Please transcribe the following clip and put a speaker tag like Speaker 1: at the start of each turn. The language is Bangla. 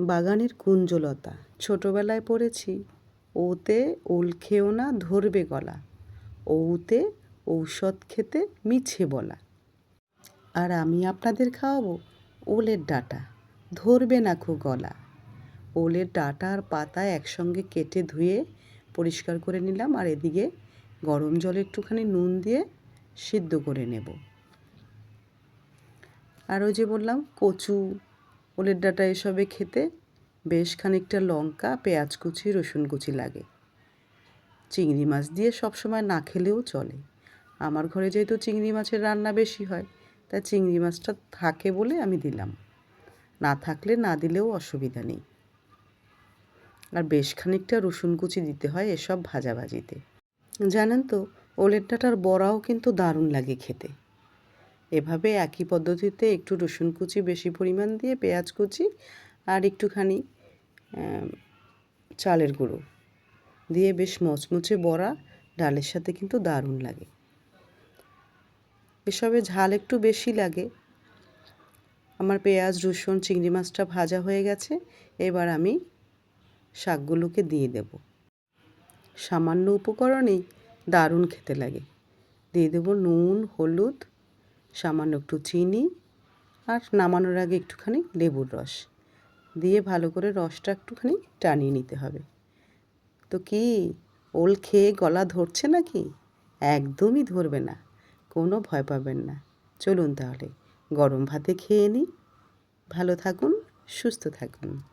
Speaker 1: বাগানের কুঞ্জলতা। ছোটবেলায় পড়েছি, ওতে ওল খেও না ধরবে গলা, ওতে ঔষধ খেতে মিছে বলা। আর আমি আপনাদের খাওয়াবো ওলের ডাঁটা, ধরবে না খো গলা। ওলের ডাঁটা আর পাতা একসঙ্গে কেটে ধুয়ে পরিষ্কার করে নিলাম আর এদিকে গরম জলে একটুখানি নুন দিয়ে সিদ্ধ করে নেব। আর ওই যে বললাম, কচু ওলের ডাঁটা এসবে খেতে বেশ খানিকটা লঙ্কা, পেঁয়াজ কুচি, রসুন কুচি লাগে। চিংড়ি মাছ দিয়ে সবসময় না খেলেও চলে। আমার ঘরে যেহেতু চিংড়ি মাছের রান্না বেশি হয়, তাই চিংড়ি মাছটা থাকে বলে আমি দিলাম। না থাকলে না দিলেও অসুবিধা নেই। আর বেশ খানিকটা রসুন কুচি দিতে হয় এসব ভাজাভাজিতে। জানেন তো ওলের ডাঁটার বড়াও কিন্তু দারুণ লাগে খেতে। এভাবে একই পদ্ধতিতে একটু রসুন কুচি বেশি পরিমাণ দিয়ে পেঁয়াজ কুচি আর একটুখানি চালের গুঁড়ো দিয়ে বেশ মচমচে বড়া, ডালের সাথে কিন্তু দারুণ লাগে। এসবে ঝাল একটু বেশি লাগে। আমার পেঁয়াজ, রসুন, চিংড়ি মাছটা ভাজা হয়ে গেছে, এবার আমি শাকগুলোকে দিয়ে দেব। সামান্য উপকরণেই দারুণ খেতে লাগে। দিয়ে দেব নুন, হলুদ সামান্য একটু চিনি আর নামানোর আগে একটুখানি লেবুর রস। দিয়ে ভালো করে রসটা একটুখানি টানিয়ে নিতে হবে। তো কি, ওল খেয়ে গলা ধরছে নাকি? একদমই ধরবে না, কোনো ভয় পাবেন না। চলুন তাহলে, গরম ভাতে খেয়ে নিই। ভালো থাকুন, সুস্থ থাকুন।